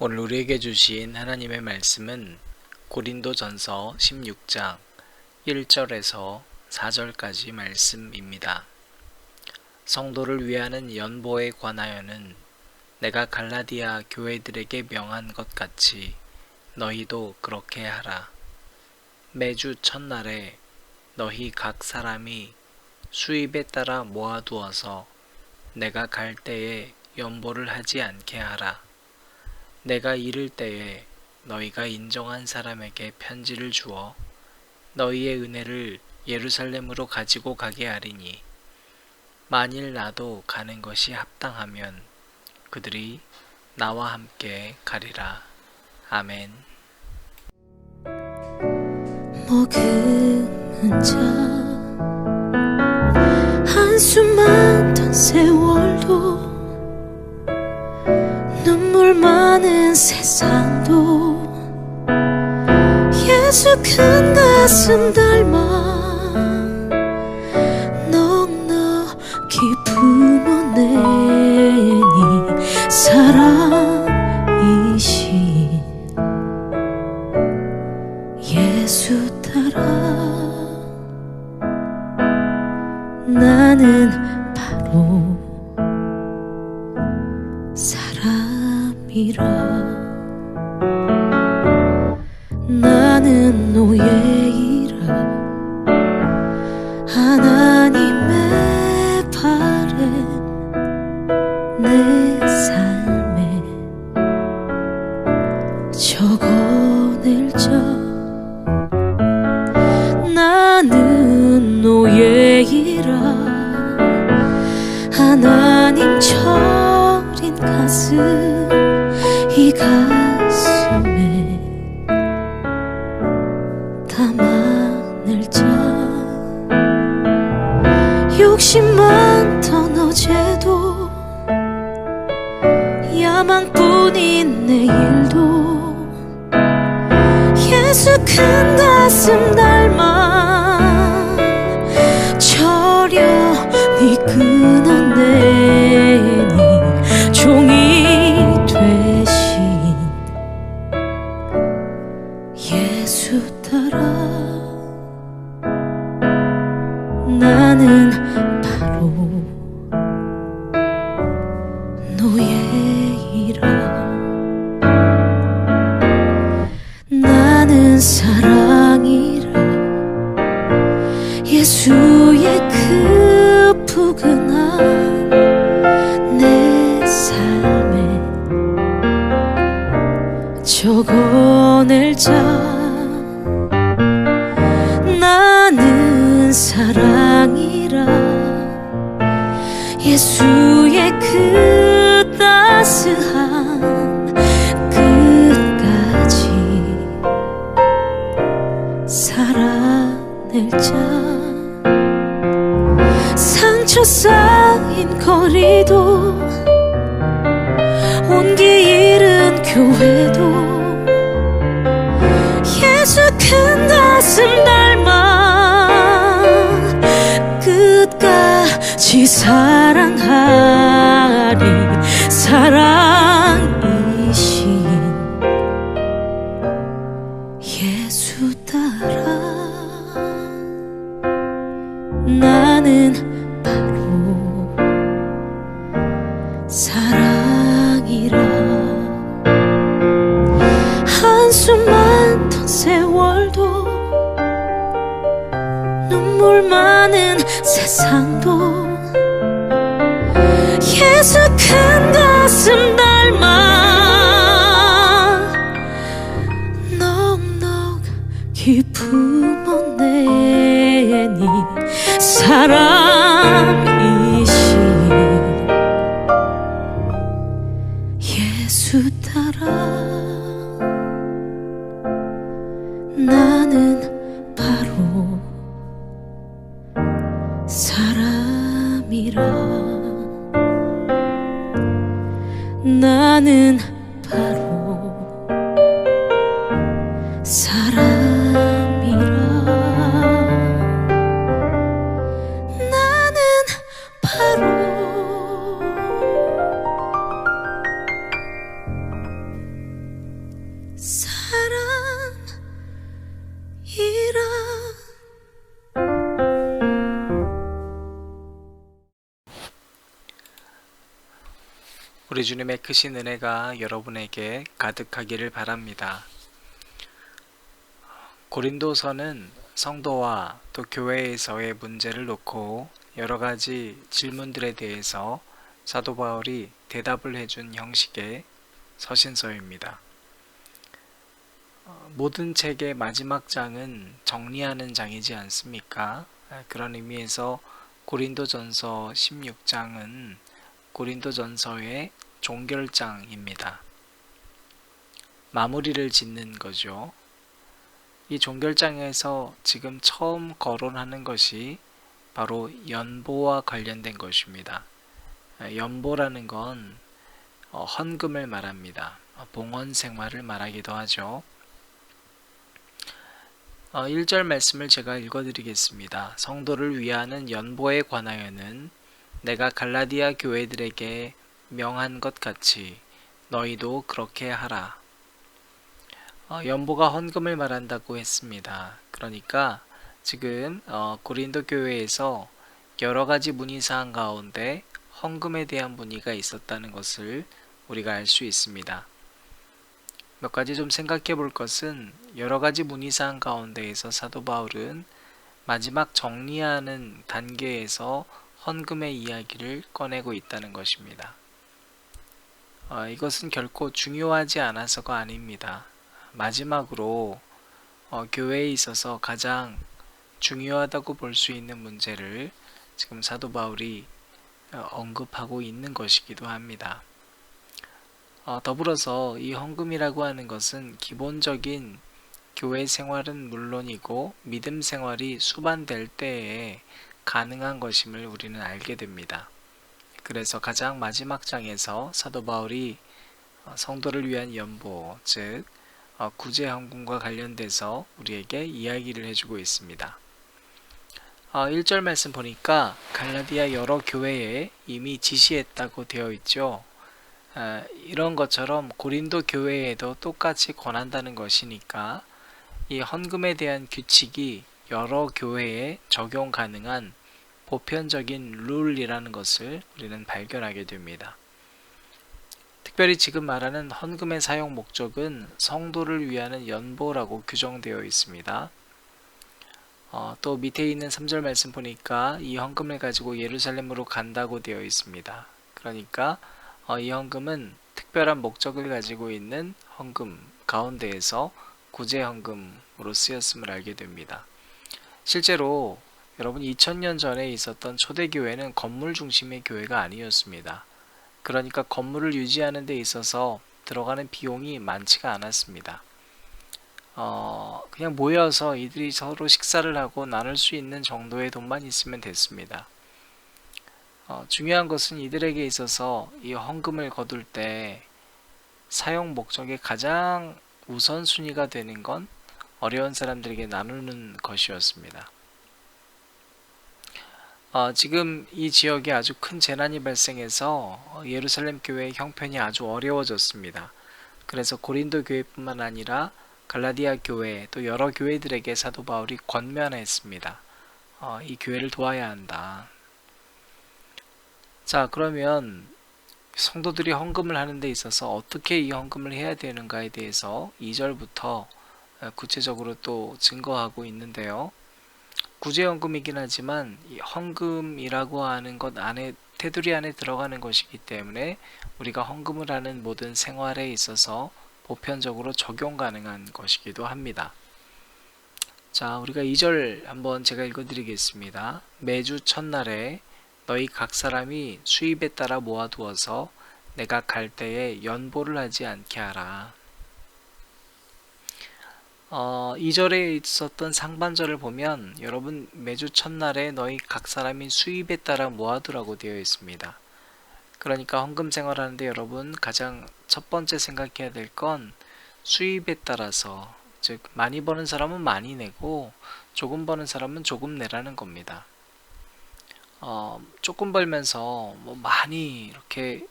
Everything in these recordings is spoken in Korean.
오늘 우리에게 주신 하나님의 말씀은 고린도 전서 16장 1절에서 4절까지 말씀입니다. 성도를 위하는 연보에 관하여는 내가 갈라디아 교회들에게 명한 것 같이 너희도 그렇게 하라. 매주 첫날에 너희 각 사람이 수입에 따라 모아두어서 내가 갈 때에 연보를 하지 않게 하라. 내가 이를 때에 너희가 인정한 사람에게 편지를 주어 너희의 은혜를 예루살렘으로 가지고 가게 하리니 만일 나도 가는 것이 합당하면 그들이 나와 함께 가리라. 아멘. 머금은 자 한숨 많던 세월도 세상도 예수 큰 가슴 닮아 넉넉히 품어내니 살아 나는 바로 교회도 예수 큰 가슴 닮아 끝까지 사랑하 사람 주님의 크신 은혜가 여러분에게 가득하기를 바랍니다. 고린도서는 성도와 또 교회에서의 문제를 놓고 여러 가지 질문들에 대해서 사도 바울이 대답을 해준 형식의 서신서입니다. 어, 모든 책의 마지막 장은 정리하는 장이지 않습니까? 아, 그런 의미에서 고린도전서 16장은 고린도전서의 종결장입니다. 마무리를 짓는 거죠. 이 종결장에서 지금 처음 거론하는 것이 바로 연보와 관련된 것입니다. 아, 연보라는 건 어, 헌금을 말합니다. 어, 봉헌 생활을 말하기도 하죠. 어, 1절 말씀을 제가 읽어드리겠습니다. 성도를 위하는 연보에 관하여는 내가 갈라디아 교회들에게 명한 것 같이 너희도 그렇게 하라. 어, 연보가 헌금을 말한다고 했습니다. 그러니까 지금 어, 고린도 교회에서 여러 가지 문의사항 가운데 헌금에 대한 문의가 있었다는 것을 우리가 알 수 있습니다. 몇 가지 좀 생각해 볼 것은 여러 가지 문의사항 가운데에서 사도 바울은 마지막 정리하는 단계에서 헌금의 이야기를 꺼내고 있다는 것입니다. 어, 이것은 결코 중요하지 않아서가 아닙니다. 마지막으로 어, 교회에 있어서 가장 중요하다고 볼 수 있는 문제를 지금 사도 바울이 어, 언급하고 있는 것이기도 합니다. 어, 더불어서 이 헌금이라고 하는 것은 기본적인 교회 생활은 물론이고 믿음 생활이 수반될 때에 가능한 것임을 우리는 알게 됩니다. 그래서 가장 마지막 장에서 사도 바울이 어, 성도를 위한 연보, 즉 어, 구제 헌금과 관련돼서 우리에게 이야기를 해주고 있습니다. 1절 말씀 보니까 갈라디아 여러 교회에 이미 지시했다고 되어 있죠. 아, 이런 것처럼 고린도 교회에도 똑같이 권한다는 것이니까 이 헌금에 대한 규칙이 여러 교회에 적용 가능한 보편적인 룰이라는 것을 우리는 발견하게 됩니다. 특별히 지금 말하는 헌금의 사용 목적은 성도를 위하는 연보라고 규정되어 있습니다. 어, 또 밑에 있는 3절 말씀 보니까 이 헌금을 가지고 예루살렘으로 간다고 되어 있습니다. 그러니까 어, 이 헌금은 특별한 목적을 가지고 있는 헌금 가운데에서 구제 헌금으로 쓰였음을 알게 됩니다. 실제로 여러분 2000년 전에 있었던 초대교회는 건물 중심의 교회가 아니었습니다. 그러니까 건물을 유지하는 데 있어서 들어가는 비용이 많지가 않았습니다. 어, 그냥 모여서 이들이 서로 식사를 하고 나눌 수 있는 정도의 돈만 있으면 됐습니다. 어, 중요한 것은 이들에게 있어서 이 헌금을 거둘 때 사용 목적의 가장 우선순위가 되는 건 어려운 사람들에게 나누는 것이었습니다. 어, 지금 이 지역에 아주 큰 재난이 발생해서 예루살렘 교회의 형편이 아주 어려워졌습니다. 그래서 고린도 교회뿐만 아니라 갈라디아 교회 또 여러 교회들에게 사도 바울이 권면했습니다. 어, 이 교회를 도와야 한다. 자, 그러면 성도들이 헌금을 하는 데 있어서 어떻게 이 헌금을 해야 되는가에 대해서 2절부터 구체적으로 또 증거하고 있는데요. 구제헌금이긴 하지만 이 헌금이라고 하는 것 안에 테두리 안에 들어가는 것이기 때문에 우리가 헌금을 하는 모든 생활에 있어서 보편적으로 적용 가능한 것이기도 합니다. 자, 우리가 2절 한번 제가 읽어드리겠습니다. 매주 첫날에 너희 각 사람이 수입에 따라 모아두어서 내가 갈 때에 연보를 하지 않게 하라. 어, 2절에 있었던 상반절을 보면 여러분 매주 첫날에 너희 각 사람이 수입에 따라 모아두라고 되어 있습니다. 그러니까 헌금 생활하는데 여러분 가장 첫 번째 생각해야 될 건 수입에 따라서 즉 많이 버는 사람은 많이 내고 조금 버는 사람은 조금 내라는 겁니다. 어, 조금 벌면서 뭐 많이 이렇게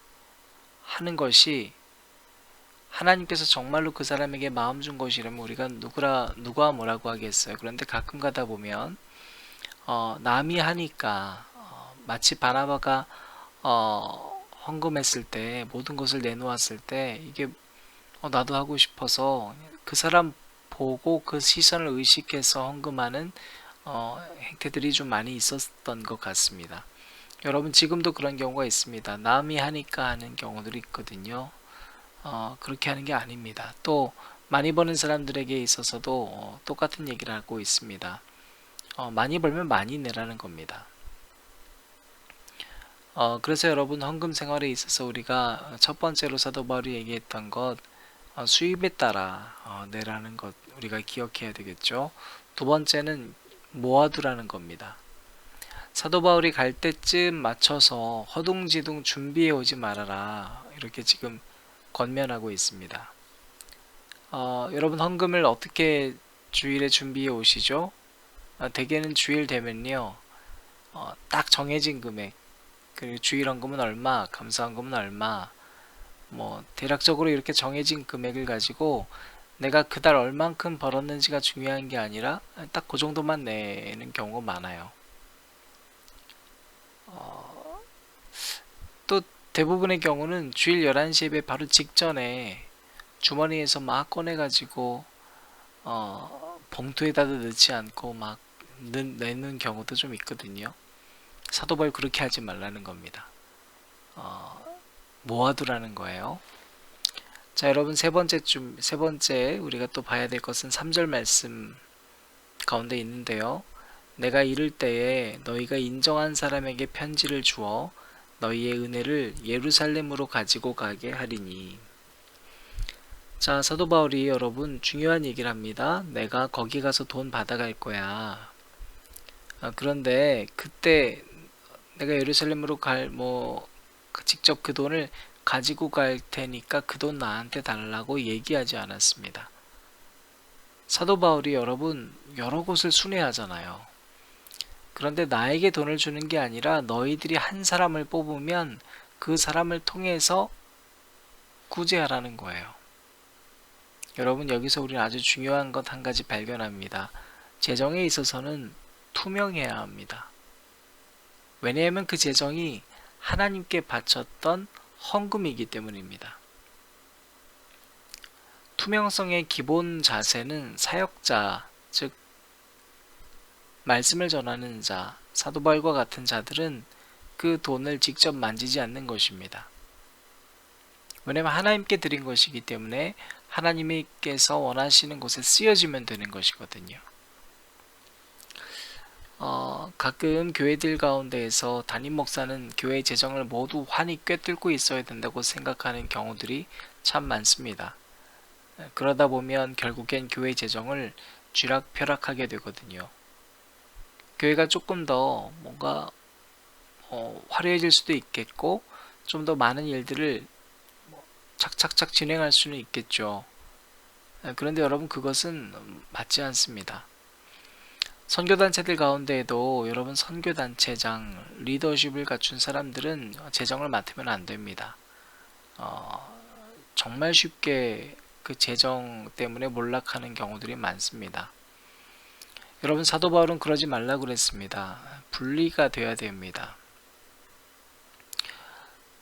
하는 것이 하나님께서 정말로 그 사람에게 마음 준 것이라면 우리가 누구라 누가 뭐라고 하겠어요. 그런데 가끔 가다 보면 어, 남이 하니까 어, 마치 바나바가 어, 헌금했을 때 모든 것을 내놓았을 때 이게 어, 나도 하고 싶어서 그 사람 보고 그 시선을 의식해서 헌금하는 어, 행태들이 좀 많이 있었던 것 같습니다. 여러분 지금도 그런 경우가 있습니다. 남이 하니까 하는 경우들이 있거든요. 어, 그렇게 하는 게 아닙니다. 또 많이 버는 사람들에게 있어서도 어, 똑같은 얘기를 하고 있습니다. 어, 많이 벌면 많이 내라는 겁니다. 어, 그래서 여러분 헌금 생활에 있어서 우리가 첫 번째로 사도 바울이 얘기했던 것 어, 수입에 따라 어, 내라는 것 우리가 기억해야 되겠죠. 두 번째는 모아두라는 겁니다. 사도 바울이 갈 때쯤 맞춰서 허둥지둥 준비해 오지 말아라 이렇게 지금 권면하고 있습니다. 어, 여러분 헌금을 어떻게 주일에 준비해 오시죠? 어, 대개는 주일 되면요, 어, 딱 정해진 금액, 그리고 주일 헌금은 얼마, 감사 헌금은 얼마, 뭐 대략적으로 이렇게 정해진 금액을 가지고 내가 그달 얼만큼 벌었는지가 중요한 게 아니라 딱 그 정도만 내는 경우가 많아요. 어, 또 대부분의 경우는 주일 11시 예배 바로 직전에 주머니에서 막 꺼내가지고 어, 봉투에다 넣지 않고 막 넣, 내는 경우도 좀 있거든요. 사도벌 그렇게 하지 말라는 겁니다. 어, 모아두라는 거예요. 자, 여러분 세 번째 좀 세 번째 우리가 또 봐야 될 것은 3절 말씀 가운데 있는데요. 내가 이를 때에 너희가 인정한 사람에게 편지를 주어 너희의 은혜를 예루살렘으로 가지고 가게 하리니. 자, 사도 바울이 여러분 중요한 얘기를 합니다. 내가 거기 가서 돈 받아갈 거야. 아, 그런데 그때 내가 예루살렘으로 갈 뭐 직접 그 돈을 가지고 갈 테니까 그 돈 나한테 달라고 얘기하지 않았습니다. 사도 바울이 여러분 여러 곳을 순회하잖아요. 그런데 나에게 돈을 주는 게 아니라 너희들이 한 사람을 뽑으면 그 사람을 통해서 구제하라는 거예요. 여러분 여기서 우리는 아주 중요한 것 한 가지 발견합니다. 재정에 있어서는 투명해야 합니다. 왜냐하면 그 재정이 하나님께 바쳤던 헌금이기 때문입니다. 투명성의 기본 자세는 사역자, 즉 말씀을 전하는 자, 사도발과 같은 자들은 그 돈을 직접 만지지 않는 것입니다. 왜냐하면 하나님께 드린 것이기 때문에 하나님께서 원하시는 곳에 쓰여지면 되는 것이거든요. 어, 가끔 교회들 가운데에서 담임 목사는 교회 재정을 모두 환히 꿰뚫고 있어야 된다고 생각하는 경우들이 참 많습니다. 그러다 보면 결국엔 교회 재정을 쥐락펴락하게 되거든요. 교회가 조금 더 뭔가 어, 화려해질 수도 있겠고 좀 더 많은 일들을 뭐 착착착 진행할 수는 있겠죠. 그런데 여러분 그것은 맞지 않습니다. 선교단체들 가운데에도 여러분 선교단체장 리더십을 갖춘 사람들은 재정을 맡으면 안 됩니다. 어, 정말 쉽게 그 재정 때문에 몰락하는 경우들이 많습니다. 여러분 사도 바울은 그러지 말라 그랬습니다. 분리가 돼야 됩니다.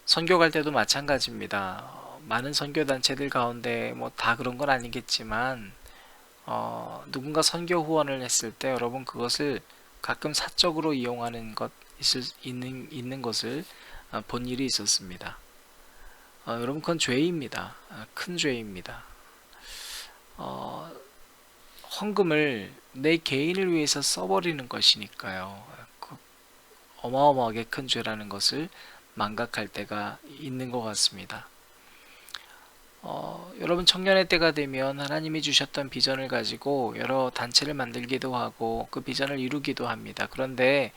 선교 갈 때도 마찬가지입니다. 어, 많은 선교 단체들 가운데 뭐 다 그런 건 아니겠지만 어, 누군가 선교 후원을 했을 때 여러분 그것을 가끔 사적으로 이용하는 것 있을, 있는, 있는 것을 어, 본 일이 있었습니다. 어, 여러분 그건 죄입니다. 어, 큰 죄입니다. 어, 헌금을 내 개인을 위해서 써버리는 것이니까요. 그 어마어마하게 큰 죄라는 것을 망각할 때가 있는 것 같습니다. 어, 여러분 청년의 때가 되면 하나님이 주셨던 비전을 가지고 여러 단체를 만들기도 하고 그 비전을 이루기도 합니다. 그런데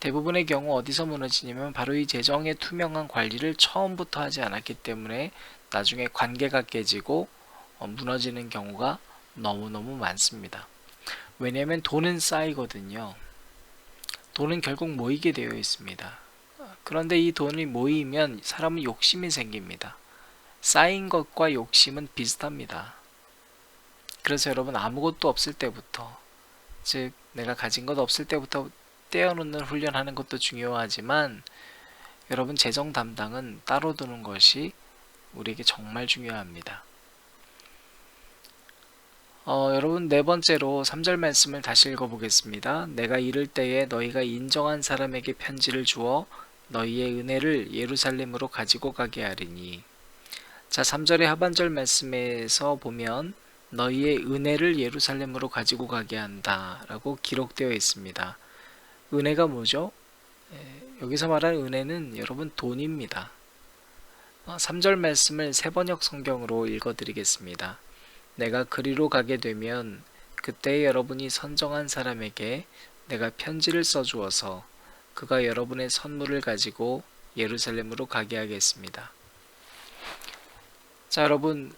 대부분의 경우 어디서 무너지냐면 바로 이 재정의 투명한 관리를 처음부터 하지 않았기 때문에 나중에 관계가 깨지고 어, 무너지는 경우가 너무너무 많습니다. 왜냐하면 돈은 쌓이거든요. 돈은 결국 모이게 되어 있습니다. 그런데 이 돈이 모이면 사람은 욕심이 생깁니다. 쌓인 것과 욕심은 비슷합니다. 그래서 여러분 아무것도 없을 때부터 즉 내가 가진 것 없을 때부터 떼어놓는 훈련하는 것도 중요하지만 여러분 재정 담당은 따로 두는 것이 우리에게 정말 중요합니다. 어, 여러분 네 번째로 3절 말씀을 다시 읽어보겠습니다. 내가 이를 때에 너희가 인정한 사람에게 편지를 주어 너희의 은혜를 예루살렘으로 가지고 가게 하리니 자 3절의 하반절 말씀에서 보면 너희의 은혜를 예루살렘으로 가지고 가게 한다 라고 기록되어 있습니다. 은혜가 뭐죠? 에, 여기서 말하는 은혜는 여러분 돈입니다. 어, 3절 말씀을 세번역 성경으로 읽어드리겠습니다. 내가 그리로 가게 되면 그때 여러분이 선정한 사람에게 내가 편지를 써주어서 그가 여러분의 선물을 가지고 예루살렘으로 가게 하겠습니다. 자, 여러분,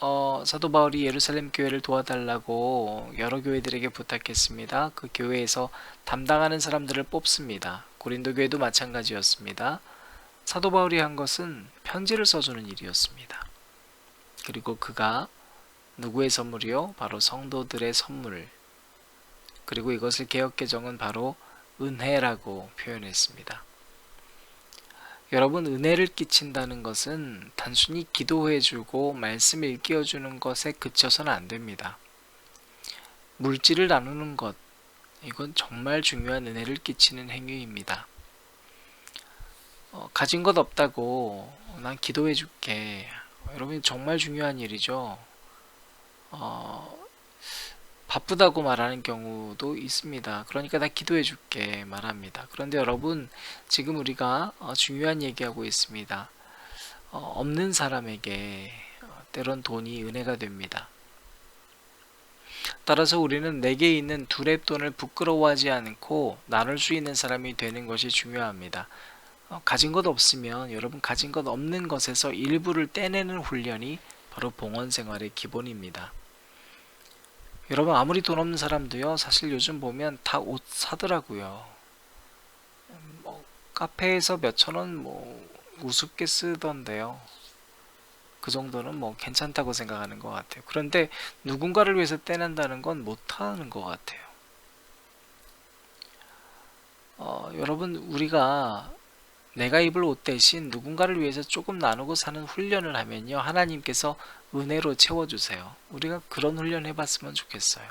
어, 사도 바울이 예루살렘 교회를 도와달라고 여러 교회들에게 부탁했습니다. 그 교회에서 담당하는 사람들을 뽑습니다. 고린도 교회도 마찬가지였습니다. 사도 바울이 한 것은 편지를 써주는 일이었습니다. 그리고 그가 누구의 선물이요? 바로 성도들의 선물. 그리고 이것을 개혁개정은 바로 은혜라고 표현했습니다. 여러분, 은혜를 끼친다는 것은 단순히 기도해주고 말씀 일깨워주는 것에 그쳐서는 안 됩니다. 물질을 나누는 것, 이건 정말 중요한 은혜를 끼치는 행위입니다. 어, 가진 것 없다고 난 기도해줄게. 여러분, 정말 중요한 일이죠. 어, 바쁘다고 말하는 경우도 있습니다. 그러니까 나 기도해 줄게 말합니다. 그런데 여러분 지금 우리가 어, 중요한 얘기하고 있습니다. 어, 없는 사람에게 어, 때론 돈이 은혜가 됩니다. 따라서 우리는 내게 있는 두랩 돈을 부끄러워하지 않고 나눌 수 있는 사람이 되는 것이 중요합니다. 어, 가진 것 없으면 여러분 가진 것 없는 것에서 일부를 떼내는 훈련이 바로 봉헌 생활의 기본입니다. 여러분 아무리 돈 없는 사람도요 사실 요즘 보면 다 옷 사더라고요. 음, 뭐 카페에서 몇천 원 뭐 우습게 쓰던데요. 그 정도는 뭐 괜찮다고 생각하는 것 같아요. 그런데 누군가를 위해서 떼낸다는 건 못하는 것 같아요. 어, 여러분 우리가 내가 입을 옷 대신 누군가를 위해서 조금 나누고 사는 훈련을 하면요 하나님께서 은혜로 채워주세요. 우리가 그런 훈련 해봤으면 좋겠어요.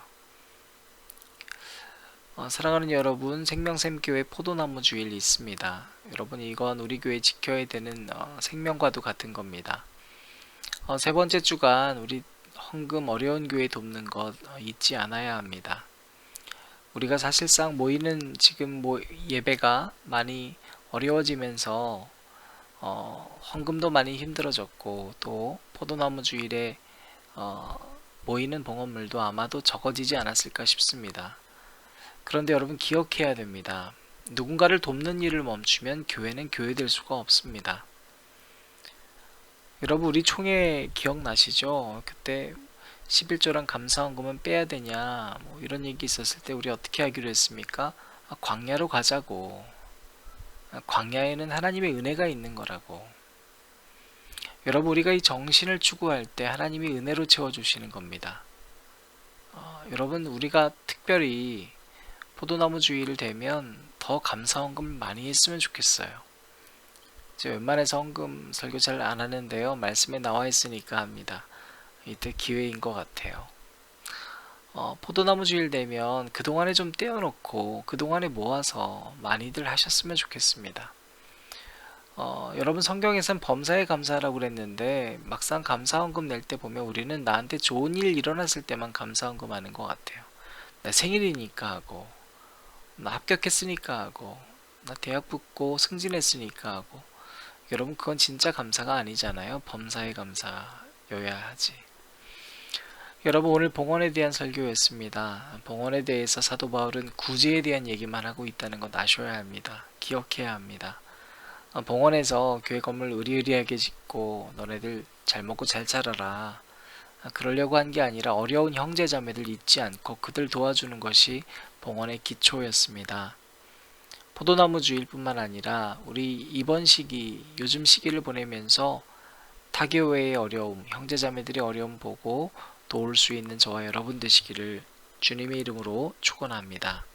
어, 사랑하는 여러분, 생명샘교회 포도나무 주일 있습니다. 여러분, 이건 우리 교회 지켜야 되는 어, 생명과도 같은 겁니다. 어, 세 번째 주간 우리 헌금 어려운 교회 돕는 것 어, 잊지 않아야 합니다. 우리가 사실상 모이는 지금 뭐 예배가 많이 어려워지면서 어, 헌금도 많이 힘들어졌고 또 포도나무 주일에 어, 모이는 봉헌물도 아마도 적어지지 않았을까 싶습니다. 그런데 여러분 기억해야 됩니다. 누군가를 돕는 일을 멈추면 교회는 교회될 수가 없습니다. 여러분 우리 총회 기억나시죠? 그때 11조랑 감사헌금은 빼야 되냐 뭐 이런 얘기 있었을 때 우리 어떻게 하기로 했습니까? 아, 광야로 가자고 아, 광야에는 하나님의 은혜가 있는 거라고 여러분 우리가 이 정신을 추구할 때 하나님이 은혜로 채워주시는 겁니다. 어, 여러분 우리가 특별히 포도나무 주의를 되면 더 감사 헌금 많이 했으면 좋겠어요. 제가 웬만해서 헌금 설교 잘 안 하는데요. 말씀에 나와 있으니까 합니다. 이때 기회인 것 같아요. 어, 포도나무 주일 되면 그동안에 좀 떼어놓고 그동안에 모아서 많이들 하셨으면 좋겠습니다. 어, 여러분 성경에선 범사에 감사하라고 그랬는데 막상 감사헌금 낼 때 보면 우리는 나한테 좋은 일 일어났을 때만 감사헌금 하는 것 같아요. 나 생일이니까 하고 나 합격했으니까 하고 나 대학 붙고 승진했으니까 하고 여러분 그건 진짜 감사가 아니잖아요. 범사에 감사 하지. 여러분 오늘 봉헌에 대한 설교였습니다. 봉헌에 대해서 사도 바울은 구제에 대한 얘기만 하고 있다는 것 아셔야 합니다. 기억해야 합니다. 어, 봉헌에서 교회 건물 의리의리하게 짓고 너네들 잘 먹고 잘 자라라. 아, 그러려고 한 게 아니라 어려운 형제 자매들 잊지 않고 그들 도와주는 것이 봉헌의 기초였습니다. 포도나무 주일 뿐만 아니라 우리 이번 시기 요즘 시기를 보내면서 타교회의 어려움, 형제 자매들의 어려움 보고 도울 수 있는 저와 여러분 되시기를 주님의 이름으로 축원합니다.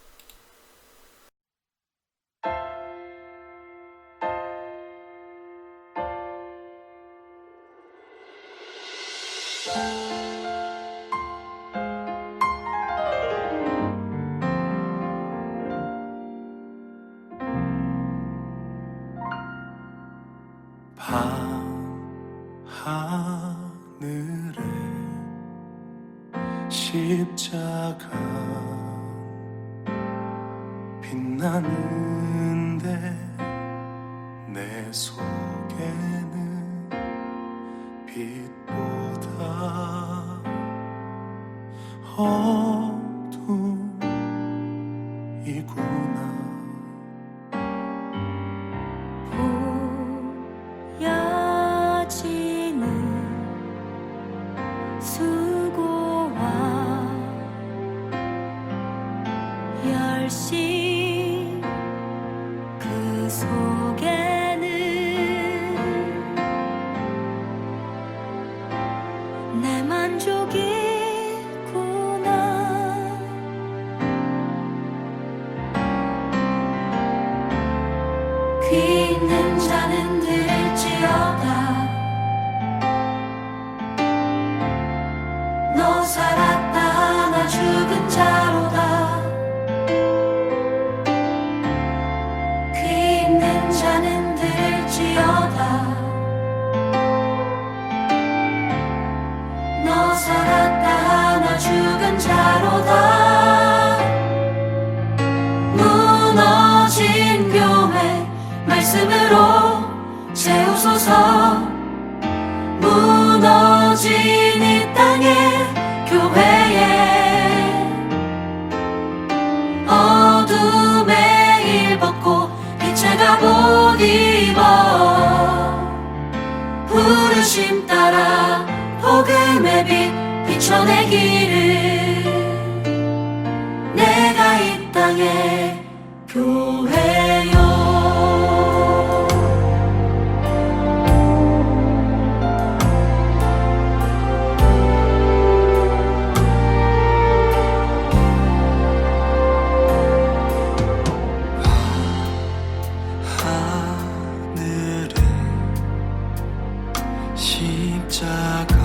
말씀으로 세우소서. 무너진 이 땅의 교회에 어둠의 일 벗고 빛의 갑옷 입어. 부르심 따라 복음의 빛 비춰내기를. 내가 이 땅의 십자가